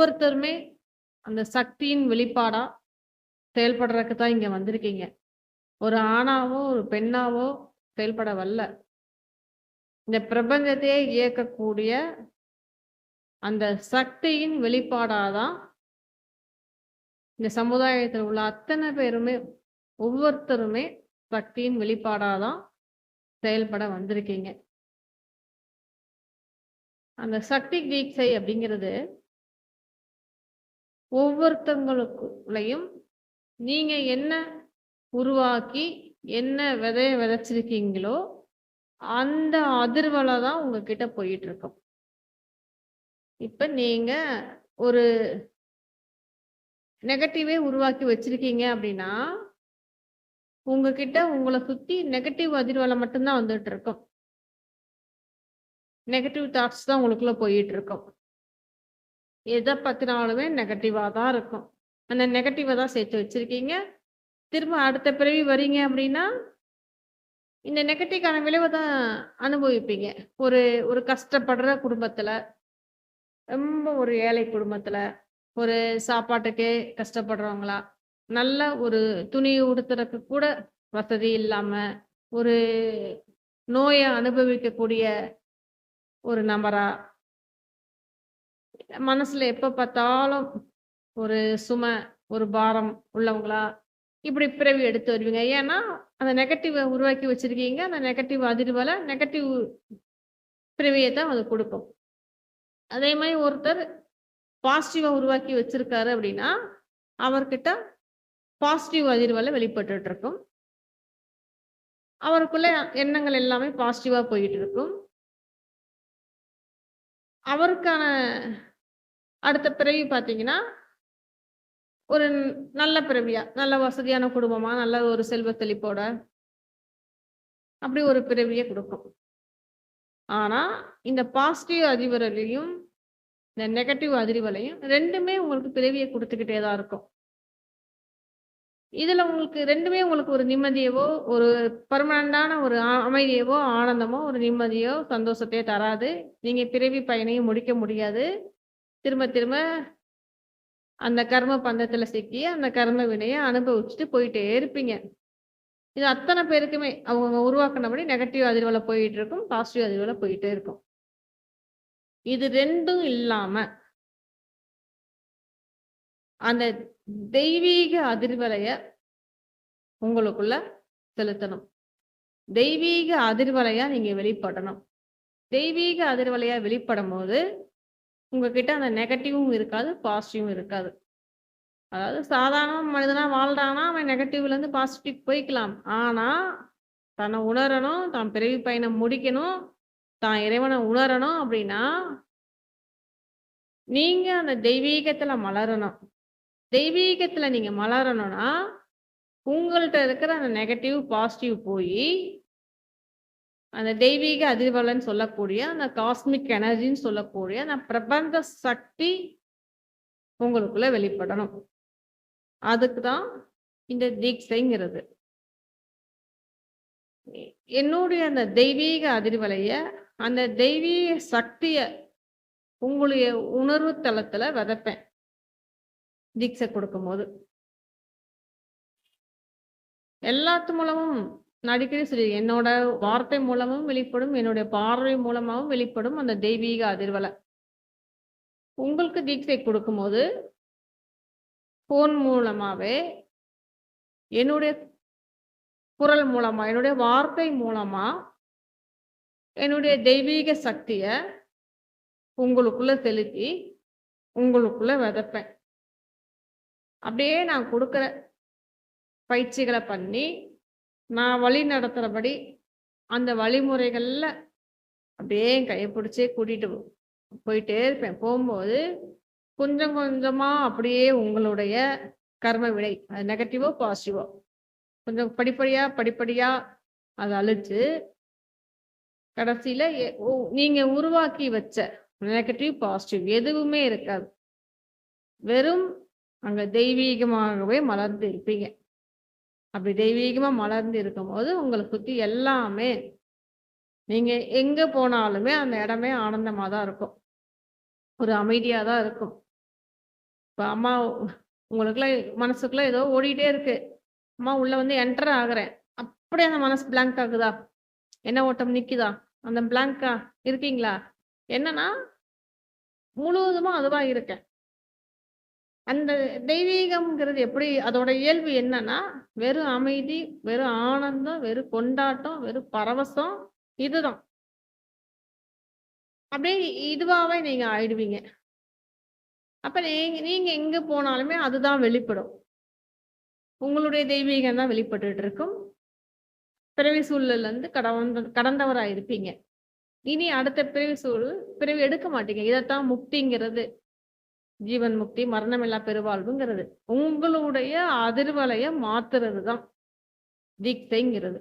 ஒவ்வொருத்தருமே அந்த சக்தியின் வெளிப்பாடா செயல்படுறதுக்கு தான் இங்க வந்திருக்கீங்க. ஒரு ஆணாவோ, ஒரு பெண்ணாவோ செயல்பட வல்ல இந்த பிரபஞ்சத்தையே இயக்கக்கூடிய அந்த சக்தியின் வெளிப்பாடாதான் இந்த சமுதாயத்தில் உள்ள அத்தனை பேருமே ஒவ்வொருத்தருமே சக்தியின் வெளிப்பாடாதான் செயல்பட வந்திருக்கீங்க. அந்த சக்தி தீட்சை அப்படிங்கிறது ஒவ்வொருத்தவங்களுக்குள்ளயும் நீங்க என்ன உருவாக்கி, என்ன விதைய விதைச்சிருக்கீங்களோ, அந்த அதிர்வலை தான் உங்ககிட்ட போயிட்டுருக்கும். இப்ப நீங்க ஒரு நெகட்டிவே உருவாக்கி வச்சிருக்கீங்க அப்படின்னா, உங்ககிட்ட உங்களை சுத்தி நெகட்டிவ் அதிர்வலை மட்டும்தான் வந்துட்டு இருக்கும். நெகட்டிவ் தாட்ஸ் தான் உங்களுக்குள்ள போயிட்டு இருக்கும். எதை பற்றினாலுமே நெகட்டிவாக தான் இருக்கும். அந்த நெகட்டிவை தான் சேர்த்து வச்சுருக்கீங்க திரும்ப அடுத்த பிறவி வரீங்க அப்படின்னா, இந்த நெகட்டிவ்க்கான விளைவை தான் அனுபவிப்பீங்க. ஒரு ஒரு கஷ்டப்படுற குடும்பத்தில் ரொம்ப ஒரு ஏழை குடும்பத்தில் ஒரு சாப்பாட்டுக்கே கஷ்டப்படுறவங்களா, நல்ல ஒரு துணி உடுத்துறதுக்கு கூட வசதி இல்லாமல் ஒரு நோயை அனுபவிக்கக்கூடிய ஒரு நபராக மனசுல எப்ப பார்த்தாலும் ஒரு சுமை, ஒரு பாரம் உள்ளவங்களா, இப்படி பிறவி எடுத்து வருவீங்க. ஏன்னா, அந்த நெகட்டிவை உருவாக்கி வச்சிருக்கீங்க. அந்த நெகட்டிவ் அதிர்வலை, நெகட்டிவ் பிறவியை தான் அது கொடுக்கும் அதே மாதிரி ஒருத்தர் பாசிட்டிவா உருவாக்கி வச்சிருக்காரு அப்படின்னா, அவர்கிட்ட பாசிட்டிவ் அதிர்வலை வெளிப்பட்டு இருக்கும். அவருக்குள்ள எண்ணங்கள் எல்லாமே பாசிட்டிவா போயிட்டு இருக்கும். அவருக்கான அடுத்த பிறவி பார்த்தீங்கன்னா ஒரு நல்ல பிறவியா, நல்ல வசதியான குடும்பமா, நல்ல ஒரு செல்வ தெளிப்போட அப்படி ஒரு பிறவியை கொடுக்கும் ஆனா, இந்த பாசிட்டிவ் அதிபரலையும் இந்த நெகட்டிவ் அதிர்வலையும் ரெண்டுமே உங்களுக்கு பிறவியை கொடுத்துக்கிட்டே தான் இருக்கும். இதுல உங்களுக்கு ரெண்டுமே உங்களுக்கு ஒரு நிம்மதியவோ, ஒரு பர்மனண்டான ஒரு அமைதியவோ, ஆனந்தமோ, ஒரு நிம்மதியோ, சந்தோஷத்தையோ தராது. நீங்க பிறவி பயனையும் முடிக்க முடியாது. திரும்ப திரும்ப அந்த கர்ம பந்தத்துல சிக்கி, அந்த கர்ம வினையை அனுபவிச்சுட்டு போயிட்டே இருப்பீங்க. இது அத்தனை பேருக்குமே அவங்க உருவாக்கினபடி நெகட்டிவ் அதிர்வலை போயிட்டு இருக்கும். பாசிட்டிவ் அதிர்வலை போயிட்டே இருக்கும். இது ரெண்டும் இல்லாம அந்த தெய்வீக அதிர்வலைய உங்களுக்குள்ள செலுத்தணும். தெய்வீக அதிர்வலையா நீங்க வெளிப்படணும். தெய்வீக அதிர்வலையா வெளிப்படும்போது, உங்ககிட்ட அந்த நெகட்டிவும் இருக்காது, பாசிட்டிவும் இருக்காது. அதாவது சாதாரண மனிதனாக வாழ்றான்னா, அவன் நெகட்டிவ்லேருந்து பாசிட்டிவ் போய்க்கலாம். ஆனால் தன்னை உணரணும், தான் பிறவி பயணம் முடிக்கணும், தான் இறைவனை உணரணும் அப்படின்னா நீங்கள் அந்த தெய்வீகத்தில் மலரணும். தெய்வீகத்தில் நீங்கள் மலரணும்னா, உங்கள்கிட்ட இருக்கிற அந்த நெகட்டிவ், பாசிட்டிவ் போய் அந்த தெய்வீக அதிர்வலைன்னு சொல்லக்கூடிய, அந்த காஸ்மிக் எனர்ஜின்னு சொல்லக்கூடிய அந்த பிரபந்த சக்தி உங்களுக்குள்ள வெளிப்படணும். அதுக்கு தான் இந்த தீட்சைங்கிறது. என்னுடைய அந்த தெய்வீக அதிர்வலைய, அந்த தெய்வீக சக்திய உங்களுடைய உணர்வு தளத்துல விதைப்பேன். தீட்சை குடுக்கும்போது. எல்லாத்து மூலமும் நான் அடிக்கடி சொல்லி என்னோட வார்த்தை மூலமும் வெளிப்படும், என்னுடைய பார்வை மூலமாகவும் வெளிப்படும் அந்த தெய்வீக அதிர்வலை. உங்களுக்கு தீட்சை கொடுக்கும்போது ஃபோன் மூலமாகவே என்னுடைய குரல் மூலமா, என்னுடைய வார்த்தை மூலமா என்னுடைய தெய்வீக சக்தியை உங்களுக்குள்ள செலுத்தி, உங்களுக்குள்ள விதைப்பேன். அப்படியே நான் கொடுக்குற பயிற்சிகளை பண்ணி, நான் வழி நடத்துகிறபடி அந்த வழிமுறைகளில் அப்படியே என் கைய பிடிச்சே கூட்டிகிட்டு போயிட்டே இருப்பேன். போகும்போது கொஞ்சம் கொஞ்சமாக அப்படியே உங்களுடைய கர்ம வினை, அது நெகட்டிவோ, பாசிட்டிவோ கொஞ்சம் படிப்படியாக படிப்படியாக அதை அழிச்சு கடைசியில் எ உருவாக்கி வச்ச நெகட்டிவ், பாசிட்டிவ் எதுவுமே இருக்காது. வெறும் அங்கே தெய்வீகமாகவே மலர்ந்து இருப்பீங்க. அப்படி தெய்வீகமாக மலர்ந்து இருக்கும்போது, உங்களை சுற்றி எல்லாமே நீங்கள் எங்கே போனாலுமே அந்த இடமே ஆனந்தமாக தான் இருக்கும். ஒரு அமைதியாக தான் இருக்கும். இப்போ அம்மா உங்களுக்குள்ள மனசுக்குள்ளே ஏதோ ஓடிட்டே இருக்கு. அம்மா உள்ளே வந்து என்டர் ஆகுறேன். அப்படியே அந்த மனசு பிளாங்க் ஆகுதா? என்ன ஓட்டம் நிற்குதா அந்த பிளாங்கா இருக்கீங்களா? என்னன்னா முழுவதுமா அதுவாக இருக்கேன். அந்த தெய்வீகம்ங்கிறது எப்படி அதோட இயல்பு என்னன்னா, வெறும் அமைதி, வெறும் ஆனந்தம், வெறும் கொண்டாட்டம், வெறும் பரவசம் இதுதான். அப்படியே இதுவாவே நீங்க ஆயிடுவீங்க. அப்ப நீங்க நீங்க எங்க போனாலுமே அதுதான் வெளிப்படும். உங்களுடைய தெய்வீகம் தான் வெளிப்பட்டுட்டு இருக்கும். பிறவி சூழல்ல இருந்து கடந்த கடந்தவரா இருப்பீங்க. இனி அடுத்த பிறவி சூழல் பிறவி எடுக்க மாட்டீங்க. இதைத்தான் முக்திங்கிறது. ஜீவன் முக்தி, மரணமில்லா பெருவாழ்வுங்கிறது. உங்களுடைய அதிர்வலைய மாத்துறது தான். தீக்தைங்கிறது